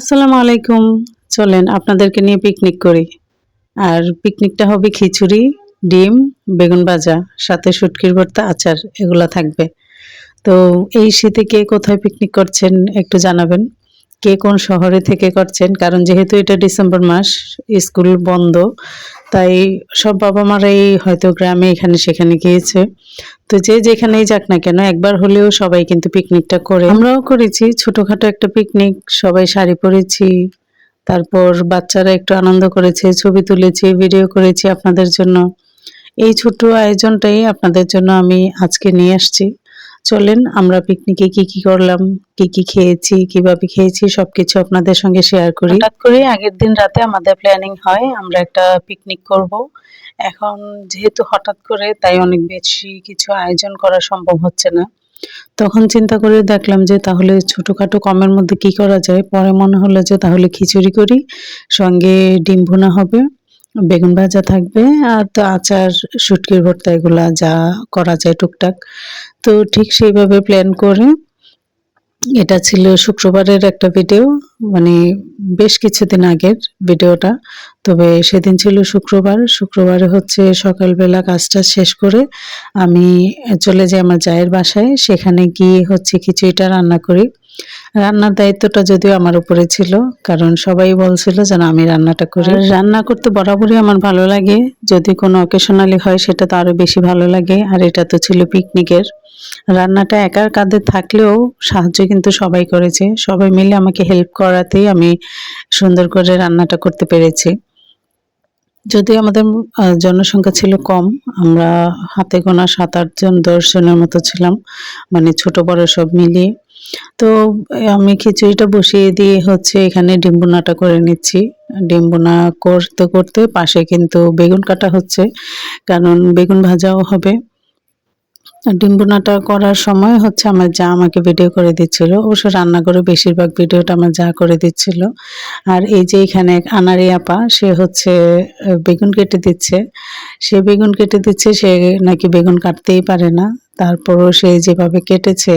আসসালামু আলাইকুম। চলেন আপনাদেরকে নিয়ে পিকনিক করি। আর পিকনিকটা হবে খিচুড়ি, ডিম, বেগুন ভাজা, সাথে শুটকির ভর্তা, আচার, এগুলো থাকবে। তো এই শীতে কে কোথায় পিকনিক করছেন একটু জানাবেন। কে কোন শহরে থেকে করছেন? কারণ যেহেতু এটা ডিসেম্বর মাস, স্কুল বন্ধ, তাই সব বাবা মারাই হয়তো গ্রামে এখানে সেখানে গিয়েছে। তো যে যেখানেই যাক না কেন, একবার হলেও সবাই কিন্তু পিকনিকটা করে। আমরাও করেছি, ছোটখাটো একটা পিকনিক, সবাই শাড়ি পরেছি, তারপর বাচ্চারা একটু আনন্দ করেছে, ছবি তুলেছি, ভিডিও করেছি আপনাদের জন্য। এই ছোট্ট আয়োজনটাই আপনাদের জন্য আমি আজকে নিয়ে আসছি। চলেন আমরা পিকনিকে কি কি করলাম কি কি খেয়েছি কীভাবে খেয়েছি সবকিছু আপনাদের সঙ্গে শেয়ার করি। হঠাৎ করে আগের দিন রাতে আমাদের প্ল্যানিং হয় আমরা একটা পিকনিক করব। এখন যেহেতু হঠাৎ করে তাই অনেক বেশি কিছু আয়োজন করা সম্ভব হচ্ছে না। তখন চিন্তা করে দেখলাম যে তাহলে ছোটোখাটো কমের মধ্যে কি করা যায়? পরে মনে হলো যে তাহলে খিচুড়ি করি সঙ্গে ডিম ভুনা হবে। বেগুন ভাজা থাকবে আর তো আচার, শুটকির ভর্তা এগুলা যা করা যায় টুকটাক। তো ঠিক সেইভাবে প্ল্যান করে এটা ছিল শুক্রবারের একটা ভিডিও মানে বেশ কিছুদিন আগের ভিডিওটা তবে সেদিন ছিল শুক্রবার, শুক্রবারে হচ্ছে সকালবেলা কাজটা শেষ করে আমি চলে যাই আমার জায়ের বাসায়। সেখানে গিয়ে হচ্ছে খিচুড়িটা রান্না করি। রান্নার দায়িত্বটা যদিও আমার উপরে ছিল, কারণ সবাই বলছিল যেন আমি রান্নাটা করি। রান্না করতে বরাবরই আমার ভালো লাগে, যদি কোনো অকেশনালি হয় সেটা তো আরও বেশি ভালো লাগে, আর এটা তো ছিল পিকনিকের রান্নাটা একার কাঁধে থাকলেও সাহায্য কিন্তু সবাই করেছে, সবাই মিলে আমাকে হেল্প করাতেই আমি সুন্দর করে রান্নাটা করতে পেরেছি। যদি আমাদের জনসংখ্যা ছিল কম, আমরা হাতে গোনা সাত আটজন দশজনের মতো ছিলাম মানে ছোট বড় সব মিলিয়ে। তো আমি খিচুড়িটা বসিয়ে দিয়ে হচ্ছে এখানে ডিম্বুনাটা করে নিচ্ছি। ডিম্বুনা করতে করতে পাশে কিন্তু বেগুন কাটা হচ্ছে, কারণ বেগুন ভাজাও হবে। ডিম্বুনাটা করার সময় হচ্ছে আমার যা আমাকে ভিডিও করে দিচ্ছিল। অবশ্য রান্না করে বেশিরভাগ ভিডিওটা আমার যা করে দিচ্ছিল। আর এই যে এখানে আনারি আপা, সে হচ্ছে বেগুন কেটে দিচ্ছে। সে বেগুন কেটে দিচ্ছে, সে নাকি বেগুন কাটতেই পারে না। তারপরও সে যেভাবে কেটেছে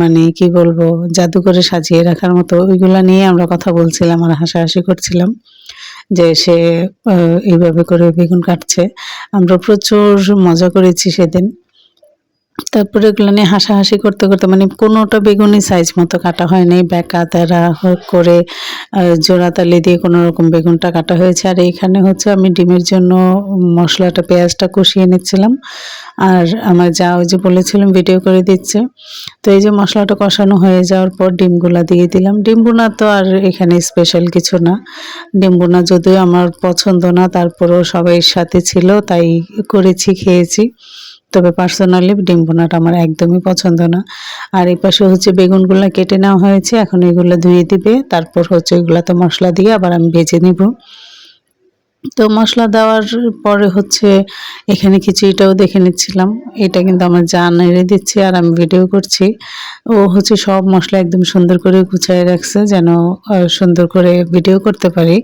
মানে কি বলব জাদু করে সাজিয়ে রাখার মতো, ওইগুলা নিয়ে আমরা কথা বলছিলাম আর হাসাহাসি করছিলাম যে সে এইভাবে করে বেগুন কাটছে। আমরা প্রচুর মজা করেছি সেদিন। তারপরে এগুলো নিয়ে হাসাহাসি করতে করতে মানে কোনোটা বেগুনি সাইজ মতো কাটা হয়নি। বেকা, তেরা করে জোড়াতালি দিয়ে কোনো রকম বেগুনটা কাটা হয়েছে। আর এইখানে হচ্ছে আমি ডিমের জন্য মশলাটা, পেঁয়াজটা কষিয়ে নিচ্ছিলাম। আর আমার যা ওই যে বলেছিলাম ভিডিও করে দিচ্ছে। তো এই যে মশলাটা কষানো হয়ে যাওয়ার পর ডিমগুলা দিয়ে দিলাম। ডিম বোনা তো আর এখানে স্পেশাল কিছু না। ডিম বোনা যদিও আমার পছন্দ না, তারপরেও সবাই সাথে ছিল, তাই করেছি, খেয়েছি। তবে পার্সোনালি ডিম বোনাটা আমার একদমই পছন্দ না। আর এই পাশে হচ্ছে বেগুনগুলো কেটে নেওয়া হয়েছে, এখন এগুলো ধুয়ে দিবে, তারপর হচ্ছে এগুলো তো মশলা দিয়ে আবার আমি ভেজে নিব। তো মশলা দেওয়ার পরে হচ্ছে এখানে খিচুড়িটাও দেখে নিচ্ছিলাম। এটা কিন্তু আমার জান এড়ে দিচ্ছে আর আমি ভিডিও করছি। ও হচ্ছে সব মশলা একদম সুন্দর করে গুছাই রাখছে যেন সুন্দর করে ভিডিও করতে পারি।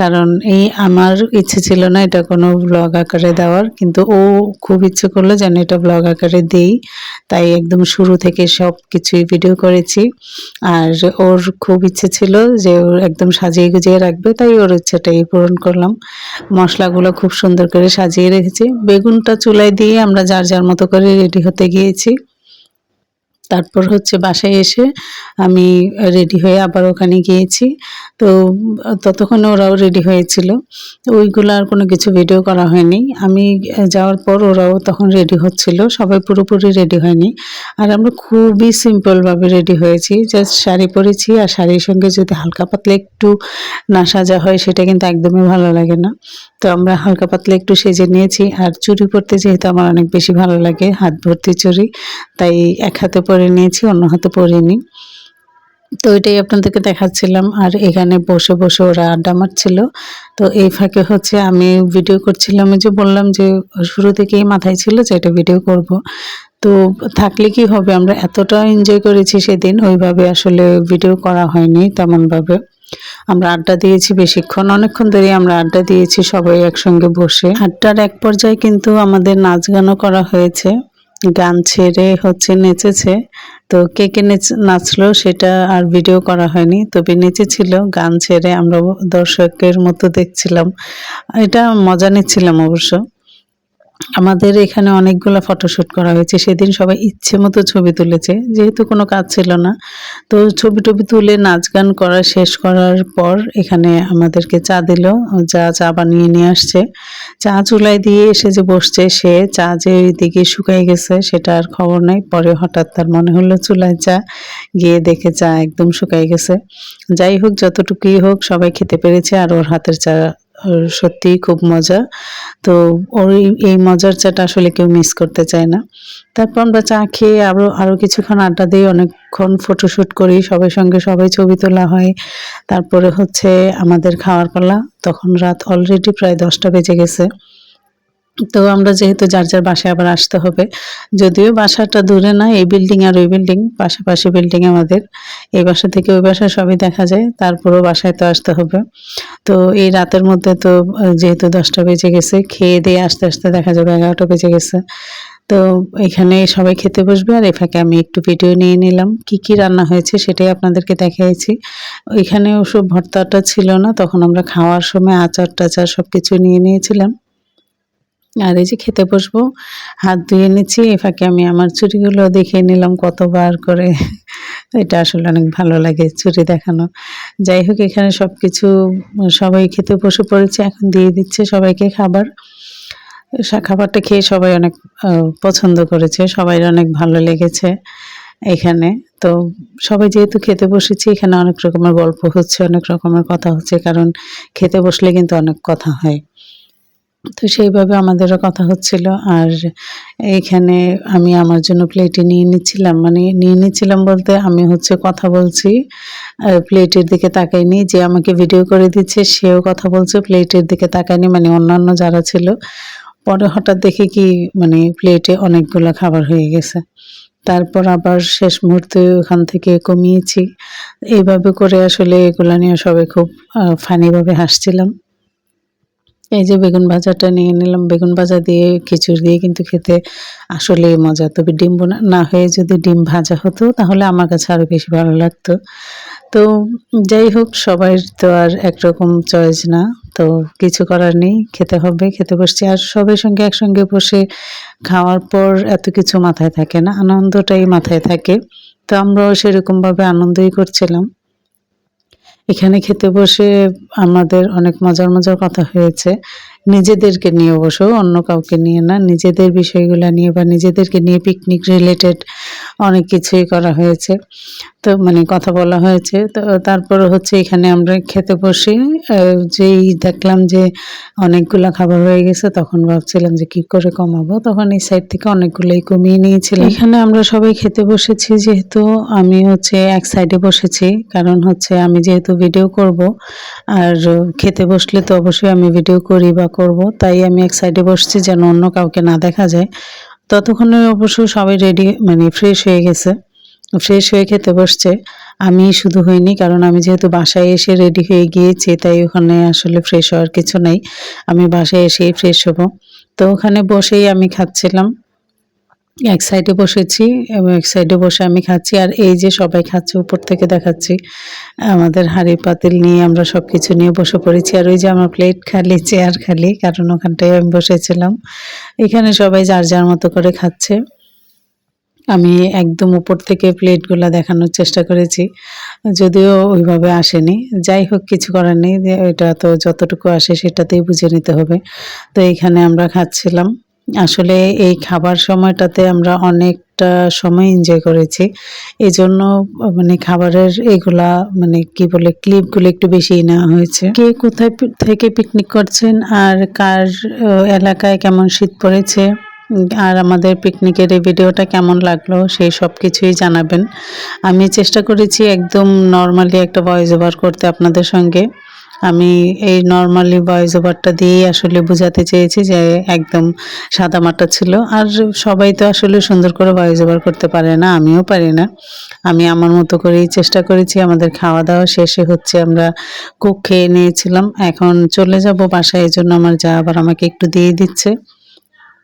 কারণ এই আমার ইচ্ছে ছিল না এটা কোনো ব্লগ আকারে দেওয়ার, কিন্তু ও খুব ইচ্ছে করল যেন এটা ব্লগ আকারে দেই। তাই একদম শুরু থেকে সব কিছুই ভিডিও করেছি। আর ওর খুব ইচ্ছে ছিল যে ওর একদম সাজিয়ে গুজিয়ে রাখবে, তাই ওর ইচ্ছেটাই পূরণ করলাম। মশলাগুলো খুব সুন্দর করে সাজিয়ে রেখেছি। বেগুনটা চুলায় দিয়ে আমরা যার যার মতো করে রেডি হতে গিয়েছি। তারপর হচ্ছে বাসায় এসে আমি রেডি হয়ে আবার ওখানে গিয়েছি। তো ততক্ষণে ওরাও রেডি হয়েছিল। ওইগুলো আর কোনো কিছু ভিডিও করা হয়নি। আমি যাওয়ার পর ওরাও তখন রেডি হচ্ছিল। সবাই পুরোপুরি রেডি হয়নি। আর আমরা খুবই সিম্পলভাবে রেডি হয়েছি। জাস্ট শাড়ি পরেছি আর শাড়ির সঙ্গে যদি হালকা পাতলা একটু না সাজা হয়, সেটা কিন্তু একদমই ভালো লাগে না। তো আমরা হালকা পাতলা একটু সেজে নিয়েছি। আর চুরি পরতে যেহেতু আমার অনেক বেশি ভালো লাগে, হাত ভর্তি চুরি তাই এক হাতে পরে নিয়েছি, অন্য হাতে পরিনি। তো এটাই আপনাদেরকে দেখাচ্ছিলাম। আর এখানে বসে বসে ওরা আড্ডা মারছিল। তো এই ফাঁকে হচ্ছে আমি ভিডিও করছিলাম যে বললাম যে শুরু থেকেই মাথায় ছিল যে এটা ভিডিও করব। তো থাকলে কি হবে? আমরা এতটা এনজয় করেছি সেদিন, ওইভাবে আসলে ভিডিও করা হয়নি তেমনভাবে। আমরা আড্ডা দিয়েছি বেশিক্ষণ, অনেকক্ষণ ধরে আমরা আড্ডা দিয়েছি সবাই একসঙ্গে বসে। আড্ডার এক পর্যায়ে কিন্তু আমাদের নাচ গানও করা হয়েছে। গান ছেড়ে হচ্ছে নেচেছে। তো কে কে নেচ- নাচলো সেটা আর ভিডিও করা হয়নি। তবে নেচেছিল, গান ছেড়ে আমরা দর্শকের মতো দেখছিলাম। এটা মজা নিচ্ছিলাম অবশ্য। আমাদের এখানে অনেকগুলো ফটোশ্যুট করা হয়েছে। সেদিন সবাই ইচ্ছে মতো ছবি তুলেছে। যেহেতু কোনো কাজ ছিল না। তো ছবি টবি তুলে নাচ গান করা শেষ করার পর এখানে আমাদেরকে চা দিল। যা চা বানিয়ে নিয়ে আসছে। চা চুলায় দিয়ে এসে যে বসছে সে চা যে দিকে শুকাই গেছে সেটা আর খবর নাই। পরে হঠাৎ তার মনে হলো চুলায় চা। গিয়ে দেখে চা একদম শুকাই গেছে। যাই হোক, যতটুকুই হোক সবাই খেতে পেরেছে আর ওর হাতের চা সত্যিই খুব মজা। তো ওর এই- মজার চাটা আসলে কেউ মিস করতে চায় না। তারপর আমরা চা খেয়ে আরও আরও কিছুক্ষণ আড্ডা দিই, অনেকক্ষণ ফটোশ্যুট করি সবাই সঙ্গে সবাই ছবি তোলা হয়। তারপরে হচ্ছে আমাদের খাওয়ার পালা, তখন রাত অলরেডি প্রায় দশটা বেজে গেছে। তো আমরা যেহেতু যার যার বাসায় আবার আসতে হবে, যদিও বাসাটা দূরে না, এই বিল্ডিং আর ওই বিল্ডিং পাশাপাশি বিল্ডিং আমাদের। এই বাসা থেকে ওই বাসা সবই দেখা যায়, তারপরেও বাসায় তো আসতে হবে। তো এই রাতের মধ্যে তো, যেহেতু দশটা বেজে গেছে, খেয়ে দিয়ে আস্তে আস্তে দেখা যাবে এগারোটা বেজে গেছে। তো এখানে সবাই খেতে বসবে, আর এ ফাঁকে আমি একটু ভিডিও নিয়ে নিলাম, কি কি রান্না হয়েছে সেটাই আপনাদেরকে দেখাইছি। ওইখানে ওসব ভর্তাটা ছিল না, তখন আমরা খাওয়ার সময় আচার টাচার সব কিছু নিয়ে নিয়েছিলাম। আর এই যে খেতে বসবো, হাত ধুয়ে নিচ্ছি এ ফাঁকে আমি আমার চুরিগুলো দেখিয়ে নিলাম কতবার করে। এটা আসলে অনেক ভালো লাগে চুরি দেখানো। যাই হোক, এখানে সব কিছু সবাই খেতে বসে পড়েছে, এখন দিয়ে দিচ্ছে সবাইকে খাবার। খাবারটা খেয়ে সবাই অনেক পছন্দ করেছে সবাই অনেক ভালো লেগেছে এখানে। তো সবাই যেহেতু খেতে বসেছি, এখানে অনেক রকমের গল্প হচ্ছে, অনেক রকমের কথা হচ্ছে, কারণ খেতে বসলে কিন্তু অনেক কথা হয়। তো সেইভাবে আমাদেরও কথা হচ্ছিল। আর এইখানে আমি আমার জন্য প্লেটে নিয়ে নিচ্ছিলাম। মানে নিয়ে নিচ্ছিলাম বলতে আমি হচ্ছে কথা বলছি প্লেটের দিকে তাকাইনি। যে আমাকে ভিডিও করে দিচ্ছে, সেও কথা বলছে প্লেটের দিকে তাকায়নি। মানে অন্যান্য যারা ছিল, পরে হঠাৎ দেখি কি মানে প্লেটে অনেকগুলো খাবার হয়ে গেছে। তারপর আবার শেষ মুহূর্তে ওখান থেকে কমিয়েছি। এইভাবে করে আসলে এগুলো নিয়ে সবাই খুব ফানিভাবে হাসছিলাম। এই যে বেগুন ভাজাটা নিয়ে নিলাম। বেগুন ভাজা দিয়ে খিচুড়ি দিয়ে কিন্তু খেতে আসলেই মজা। তবে ডিম বোনা, না হয়ে যদি ডিম ভাজা হতো, তাহলে আমার কাছে আরও বেশি ভালো লাগতো। তো যাই হোক, সবাই তো আর একরকম চয়েস না। তো কিছু করার নেই, খেতে হবে, খেতে বসছি। আর সবার সঙ্গে একসঙ্গে বসে খাওয়ার পর এত কিছু মাথায় থাকে না, আনন্দটাই মাথায় থাকে। তো আমরাও সেরকমভাবে আনন্দই করছিলাম। এখানে খেতে বসে আমাদের অনেক মজার মজার কথা হয়েছে। নিজেদেরকে নিয়ে বসো, অন্য কাউকে নিয়ে না। নিজেদের বিষয়গুলো নিয়ে বা নিজেদেরকে নিয়ে পিকনিক রিলেটেড অনেক কিছুই করা হয়েছে। তো মানে কথা বলা হয়েছে। তো তারপর হচ্ছে এখানে আমরা খেতে বসি। যেই দেখলাম যে অনেকগুলো খাবার হয়ে গেছে, তখন ভাবছিলাম যে কি করে কমাবো? তখন এই সাইড থেকে অনেকগুলোই কমিয়ে নিয়েছিলাম। এখানে আমরা সবাই খেতে বসেছি, যেহেতু আমি হচ্ছে এক সাইডে বসেছি। কারণ হচ্ছে আমি যেহেতু ভিডিও করব, আর খেতে বসলে তো অবশ্যই আমি ভিডিও করি বা করব। তাই আমি এক সাইডে বসছি যেন অন্য কাউকে না দেখা যায়। ততক্ষণে অবশ্য সবাই রেডি মানে ফ্রেশ হয়ে গেছে। ফ্রেশ হয়ে খেতে বসছে। আমি শুধু হইনি, কারণ আমি যেহেতু বাসায় এসে রেডি হয়ে গিয়েছি, তাই ওখানে আসলে ফ্রেশ হওয়ার কিছু নেই। আমি বাসায় এসেই ফ্রেশ হব। তো ওখানে বসেই আমি খাচ্ছিলাম। এক সাইডে বসেছি এবং এক সাইডে বসে আমি খাচ্ছি। আর এই যে সবাই খাচ্ছে, উপর থেকে দেখাচ্ছি, আমাদের হাঁড়ি পাতিল নিয়ে আমরা সব কিছু নিয়ে বসে পড়েছি। আর ওই যে আমার প্লেট খালি চেয়ার খালি, কারণ ওখানটায় আমি বসেছিলাম। এখানে সবাই যার যার মতো করে খাচ্ছে। আমি একদম উপর থেকে প্লেটগুলো দেখানোর চেষ্টা করেছি, যদিও ওইভাবে আসেনি। যাই হোক, কিছু করার নেই এটা তো যতটুকু আসে সেটাতেই বুঝে নিতে হবে। তো এইখানে আমরা খাচ্ছিলাম। আসলে এই খাবার সময়টাতে আমরা অনেকটা সময় এনজয় করেছি। এই জন্য মানে খাবারের এগুলা মানে কি বলে ক্লিপগুলো একটু বেশি নেওয়া হয়েছে। কে কোথায় থেকে পিকনিক করছেন আর কার এলাকায় কেমন শীত পড়েছে? আর আমাদের পিকনিকের এই ভিডিওটা কেমন লাগল সেই সব কিছুই জানাবেন। আমি চেষ্টা করেছি একদম নর্মালি একটা ভয়েস ওভার করতে আপনাদের সঙ্গে। আমি এই নর্মালি ভয়েস ওভারটা দিয়েই আসলে বোঝাতে চেয়েছি যে একদম সাদা মাটা ছিল। আর সবাই তো আসলে সুন্দর করে ভয়েস ওভার করতে পারে না, আমিও পারি না। আমি আমার মতো করেই চেষ্টা করেছি, আমাদের খাওয়া দাওয়া শেষে হচ্ছে আমরা কুক খেয়ে নিয়েছিলাম। এখন চলে যাব বাসায় এই জন্য আমার যা আবার আমাকে একটু দিয়ে দিচ্ছে।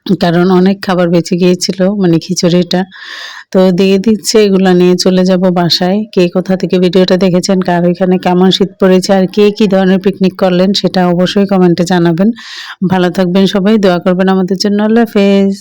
কারণ অনেক খাবার বেঁচে গিয়েছিল মানে খিচুড়িটা। তো দিয়ে দিচ্ছে, এগুলো নিয়ে চলে যাব বাসায়। কে কোথা থেকে ভিডিওটা দেখেছেন, কার ওইখানে কেমন শীত পড়েছে, আর কে কী ধরনের পিকনিক করলেন, সেটা অবশ্যই কমেন্টে জানাবেন। ভালো থাকবেন সবাই, দোয়া করবেন আমাদের জন্য। আল্লাহ হাফেজ।